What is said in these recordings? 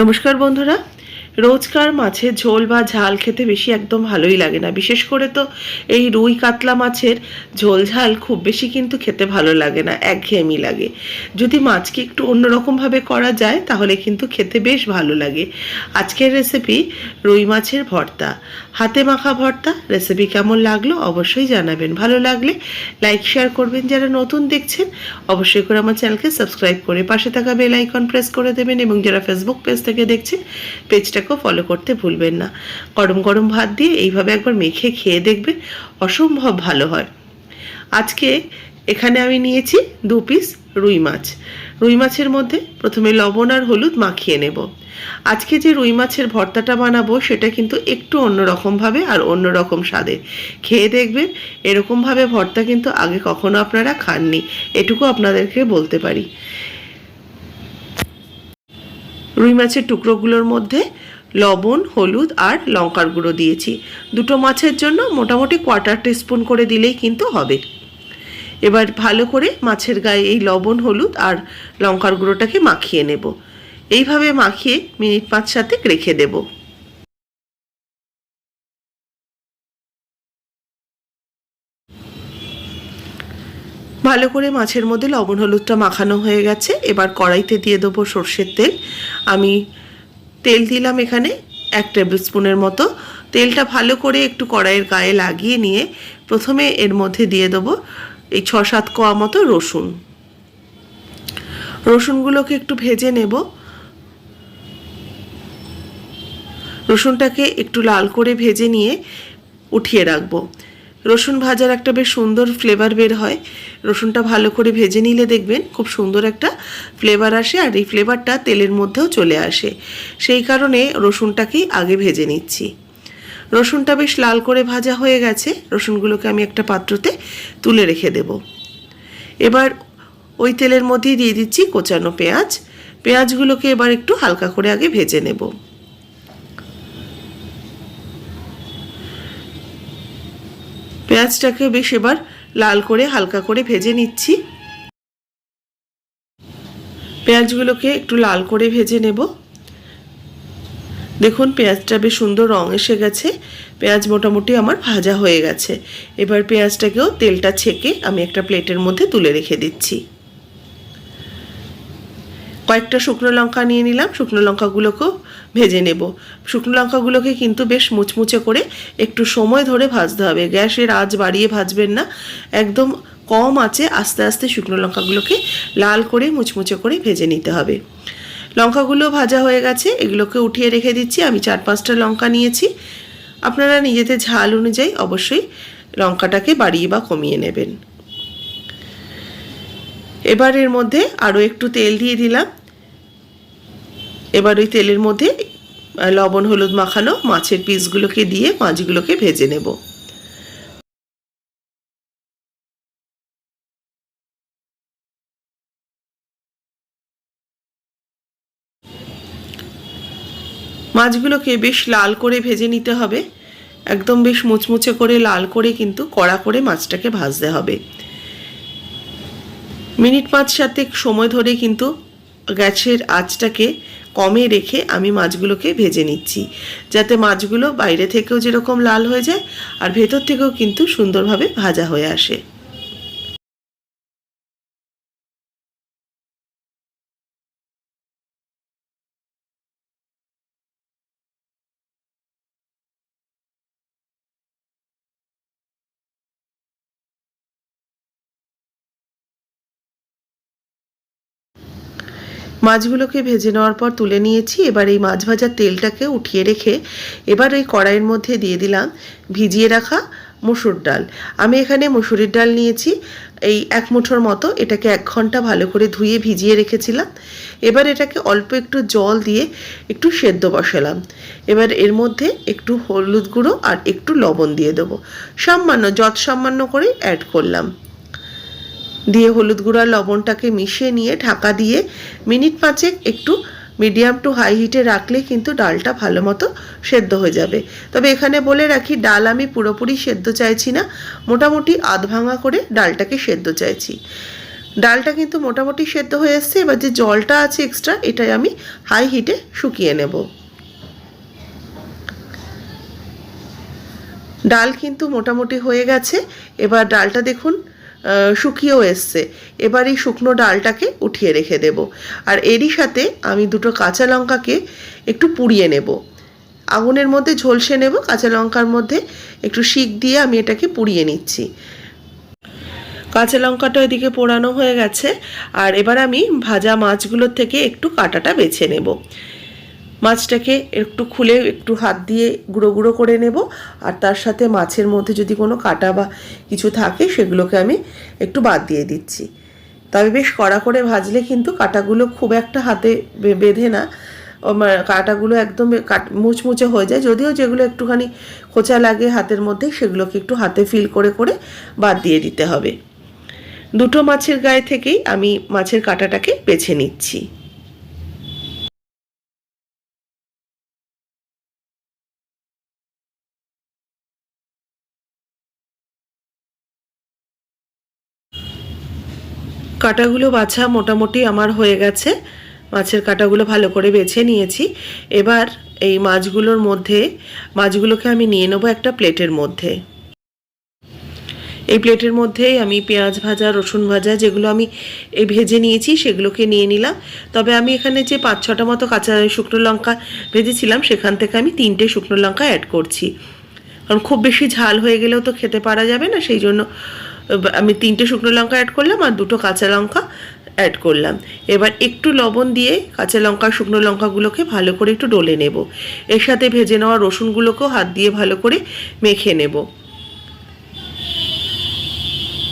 নমস্কার বন্ধুরা। রোজকার মাছের ঝোল বা ঝাল খেতে বেশি একদম ভালোই লাগে না। বিশেষ করে তো এই রুই কাতলা মাছের ঝোল ঝাল খুব বেশি কিন্তু খেতে ভালো লাগে না, একঘেয়েমি লাগে। যদি মাছকে একটু অন্যরকমভাবে করা যায়, তাহলে কিন্তু খেতে বেশ ভালো লাগে। আজকের রেসিপি রুই মাছের ভর্তা। হাতে মাখা ভর্তা রেসিপি কেমন লাগল অবশ্যই জানাবেন। ভালো লাগলে লাইক শেয়ার করবেন। যারা নতুন দেখছেন, অবশ্যই করে আমার চ্যানেলকে সাবস্ক্রাইব করে পাশে থাকা বেল আইকন প্রেস করে দেবেন এবং যারা ফেসবুক পেজ থেকে দেখছেন পেজটাকেও ফলো করতে ভুলবেন না। গরম গরম ভাত দিয়ে এইভাবে একবার মেখে খেয়ে দেখবেন অসম্ভব ভালো হয়। আজকে এখানে আমি নিয়েছি দু পিস রুই মাছ। রুই মাছের মধ্যে? প্রথমে লবণ আর হলুদ মাখিয়ে নেব। আজকে যে রুই মাছের ভর্তাটা বানাবো, সেটা কিন্তু একটু অন্যরকমভাবে আর অন্যরকম স্বাদে। খেয়ে দেখবেন, এরকমভাবে ভর্তা কিন্তু আগে কখনো আপনারা খাননি। এটুকু আপনাদেরকে বলতে পারি। রুই মাছের টুকরোগুলোর মধ্যে লবণ, হলুদ আর লঙ্কার গুঁড়ো দিয়েছি। দুটো মাছের জন্য মোটামুটি কোয়ার্টার টিস্পুন করে দিলেই কিন্তু হবে। এবার ভালো করে মাছের গায়ে এই লবণ, হলুদ আর লঙ্কার গুঁড়োটাকে মাখিয়ে নেব। এইভাবে মাখিয়ে মিনিট পাঁচ সাথে রেখে দেব। ভালো করে মাছের মধ্যে লবণ, হলুদটা মাখানো হয়ে গেছে। এবার কড়াইতে দিয়ে দেবো সর্ষের তেল। আমি তেল দিলাম এখানে এক টেবিল স্পুনের মতো। তেলটা ভালো করে একটু কড়াইয়ের গায়ে লাগিয়ে নিয়ে প্রথমে এর মধ্যে দিয়ে দেবো এই ছ সাত কোয়া মতো রসুন। রসুনগুলোকে একটু ভেজে নেব। রসুনটাকে একটু লাল করে ভেজে নিয়ে উঠিয়ে রাখব। রসুন ভাজার একটা বেশ সুন্দর ফ্লেভার বের হয়। রসুনটা ভালো করে ভেজে নিলে দেখবেন খুব সুন্দর একটা ফ্লেভার আসে আর এই ফ্লেভারটা তেলের মধ্যেও চলে আসে। সেই কারণে রসুনটাকেই আগে ভেজে নিচ্ছি। রসুনটা বেশ লাল করে ভাজা হয়ে গেছে। রসুনগুলোকে আমি একটা পাত্রতে তুলে রেখে দেব। এবার ওই তেলের মধ্যেই দিয়ে দিচ্ছি কোচানো পেঁয়াজ। পেঁয়াজগুলোকে এবার একটু হালকা করে আগে ভেজে নেব। পেঁয়াজটাকে বেশ এবার লাল করে হালকা করে ভেজে নিচ্ছি। পেঁয়াজগুলোকে একটু লাল করে ভেজে নেব। দেখুন, পেঁয়াজটা বেশ সুন্দর রং এসে গেছে। পেঁয়াজ মোটামুটি আমার ভাজা হয়ে গেছে। এবার পেঁয়াজটাকেও তেলটা ছেঁকে আমি একটা প্লেটের মধ্যে তুলে রেখে দিচ্ছি। কয়েকটা শুকনো লঙ্কা নিয়ে নিলাম। শুকনো লঙ্কাগুলোকেও ভেজে নেব। শুকনো লঙ্কাগুলোকে কিন্তু বেশ মুচমুচে করে একটু সময় ধরে ভাজতে হবে। গ্যাসের আজ বাড়িয়ে ভাজবেন না। একদম কম আছে আস্তে আস্তে শুকনো লঙ্কাগুলোকে লাল করে মুচমুচে করে ভেজে নিতে হবে। লঙ্কাগুলো ভাজা হয়ে গেছে, এগুলোকে উঠিয়ে রেখে দিচ্ছি। আমি চার পাঁচটা লঙ্কা নিয়েছি। আপনারা নিজেদের ঝাল অনুযায়ী অবশ্যই লঙ্কাটাকে বাড়িয়ে বা কমিয়ে নেবেন। এবার এর মধ্যে আরও একটু তেল দিয়ে দিলাম। এবার ওই তেলের মধ্যে লবণ, হলুদ মাখানো মাছের পিসগুলোকে দিয়ে মাছগুলোকে ভেজে নেব। মাছগুলোকে বেশ লাল করে ভেজে নিতে হবে। একদম বেশ মুচমুচে করে, লাল করে কিন্তু কড়া করে মাছটাকে ভাজতে হবে। মিনিট পাঁচ সাথে সময় ধরে কিন্তু গ্যাসের আঁচটাকে কমে রেখে আমি মাছগুলোকে ভেজে নিচ্ছি, যাতে মাছগুলো বাইরে থেকেও যেরকম লাল হয়ে যায় আর ভেতর থেকেও কিন্তু সুন্দরভাবে ভাজা হয়ে আসে। মাছগুলোকে ভেজে নেওয়ার পর তুলে নিয়েছি। এবার এই মাছ ভাজার তেলটাকে উঠিয়ে রেখে এবার ওই কড়াইয়ের মধ্যে দিয়ে দিলাম ভিজিয়ে রাখা মুসুর ডাল। আমি এখানে মুসুরির ডাল নিয়েছি। এই এক মুঠোর মতো এটাকে এক ঘণ্টা ভালো করে ধুয়ে ভিজিয়ে রেখেছিলাম। এবার এটাকে অল্প একটু জল দিয়ে একটু সেদ্ধ বসালাম। এবার এর মধ্যে একটু হলুদ গুঁড়ো আর একটু লবণ দিয়ে দেবো। সামান্য, যত সামান্য করে অ্যাড করলাম। দিয়ে হলুদ গুঁড়া, লবণটাকে মিশিয়ে নিয়ে ঢাকা দিয়ে মিনিট পাঁচেক একটু মিডিয়াম টু হাই হিটে রাখলে কিন্তু ডালটা ভালো মতো সেদ্ধ হয়ে যাবে। তবে এখানে বলে রাখি, ডাল আমি পুরোপুরি সেদ্ধ চাইছি না, মোটামুটি আধ ভাঙা করে ডালটাকে সেদ্ধ চাইছি। ডালটা কিন্তু মোটামুটি সেদ্ধ হয়ে এসছে, এবার যে জলটা আছে এক্সট্রা এটাই আমি হাই হিটে শুকিয়ে নেব। ডাল কিন্তু মোটামুটি হয়ে গেছে, এবার ডালটা দেখুন শুকিয়েও এসছে। এবার এই শুকনো ডালটাকে উঠিয়ে রেখে দেব। আর এরই সাথে আমি দুটো কাঁচা লঙ্কাকে একটু পুড়িয়ে নেব। আগুনের মধ্যে ঝলসে নেব, কাঁচা লঙ্কার মধ্যে একটু শিক দিয়ে আমি এটাকে পুড়িয়ে নিচ্ছি। কাঁচা লঙ্কাটা এদিকে পোড়ানো হয়ে গেছে। আর এবার আমি ভাজা মাছগুলোর থেকে একটু কাটাটা বেছে নেব। মাছটাকে একটু খুলে একটু হাত দিয়ে গুঁড়ো গুঁড়ো করে নেব। আর তার সাথে মাছের মধ্যে যদি কোনো কাটা বা কিছু থাকে, সেগুলোকে আমি একটু বাদ দিয়ে দিচ্ছি। তবে বেশ কড়া করে ভাজলে কিন্তু কাটাগুলো খুব একটা হাতে বেঁধে না। কাটাগুলো একদম মুচমুচে হয়ে যায়। যদিও যেগুলো একটুখানি খোঁচা লাগে হাতের মধ্যে, সেগুলোকে একটু হাতে ফিল করে করে বাদ দিয়ে দিতে হবে। দুটো মাছের গায়ে থেকেই আমি মাছের কাঁটাটাকে বেছে নিচ্ছি। কাটাগুলো বাছা মোটামুটি আমার হয়ে গেছে। মাছের কাটাগুলো ভালো করে বেছে নিয়েছি। এবার এই মাছগুলোর মধ্যে, মাছগুলোকে আমি নিয়ে নেব একটা প্লেটের মধ্যে। এই প্লেটের মধ্যেই আমি পেঁয়াজ ভাজা, রসুন ভাজা যেগুলো আমি এই ভেজে নিয়েছি সেগুলোকে নিয়ে নিলাম। তবে আমি এখানে যে পাঁচ ছটা মতো কাঁচা শুকনো লঙ্কা ভেজেছিলাম, সেখান থেকে আমি তিনটে শুকনো লঙ্কা অ্যাড করছি। কারণ খুব বেশি ঝাল হয়ে গেলেও তো খেতে পারা যাবে না, সেই জন্য আমি তিনটে শুকনো লঙ্কা অ্যাড করলাম আর দুটো কাঁচা লঙ্কা অ্যাড করলাম। এবার একটু লবণ দিয়ে কাঁচা লঙ্কা, শুকনো লঙ্কাগুলোকে ভালো করে একটু ডলে নেব। এর সাথে ভেজে নেওয়া রসুনগুলোকেও হাত দিয়ে ভালো করে মেখে নেব।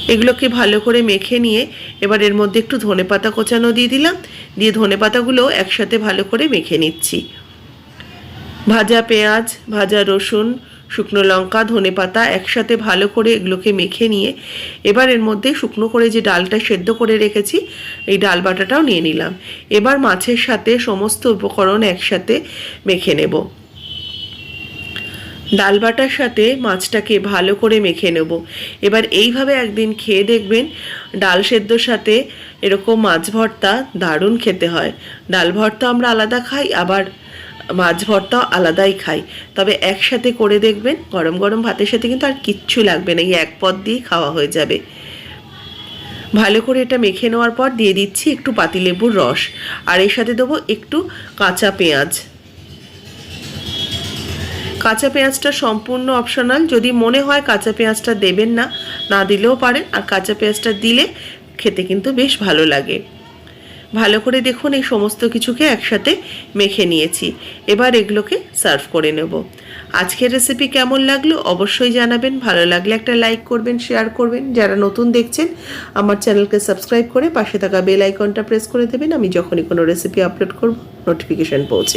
এগুলোকে ভালো করে মেখে নিয়ে এবার এর মধ্যে একটু ধনে পাতা কোচানো দিয়ে দিলাম। দিয়ে ধনে পাতাগুলো একসাথে ভালো করে মেখে নিচ্ছি। ভাজা পেঁয়াজ, ভাজা রসুন শুকনো লঙ্কা, ধনে পাতা একসাথে ভালো করে এগুলোকে মেখে নিয়ে এবার এর মধ্যে শুকনো করে যে ডালটা সেদ্ধ করে রেখেছি, এই ডাল বাটাটাও নিয়ে নিলাম। এবার মাছের সাথে সমস্ত উপকরণ একসাথে মেখে নেব। ডাল বাটার সাথে মাছটাকে ভালো করে মেখে নেব। এবার এইভাবে একদিন খেয়ে দেখবেন ডাল সেদ্ধর সাথে এরকম মাছ ভর্তা দারুণ খেতে হয়। ডাল ভর্তা আমরা আলাদা খাই, আবার মাছ ভর্তাও আলাদাই খাই। তবে একসাথে করে দেখবেন, গরম গরম ভাতের সাথে কিন্তু আর কিচ্ছু লাগবে না, এই এক পদ দিয়েই খাওয়া হয়ে যাবে। ভালো করে এটা মেখে নেওয়ার পর দিয়ে দিচ্ছি একটু পাতিলেবুর রস। আর এর সাথে দেবো একটু কাঁচা পেঁয়াজ। কাঁচা পেঁয়াজটা সম্পূর্ণ অপশনাল। যদি মনে হয় কাঁচা পেঁয়াজটা দেবেন না না দিলেও পারেন। আর কাঁচা পেঁয়াজটা দিলে খেতে কিন্তু বেশ ভালো লাগে। ভালো করে দেখুন, এই সমস্ত কিছুকে একসাথে মেখে নিয়েছি। এবার এগুলোকে সার্ভ করে নেব। আজকের রেসিপি কেমন লাগল অবশ্যই জানাবেন। ভালো লাগলে একটা লাইক করবেন শেয়ার করবেন। যারা নতুন দেখছেন, আমার চ্যানেলকে সাবস্ক্রাইব করে পাশে থাকা বেল আইকনটা প্রেস করে দেবেন। আমি যখনই কোনো রেসিপি আপলোড করব নোটিফিকেশান পৌঁছে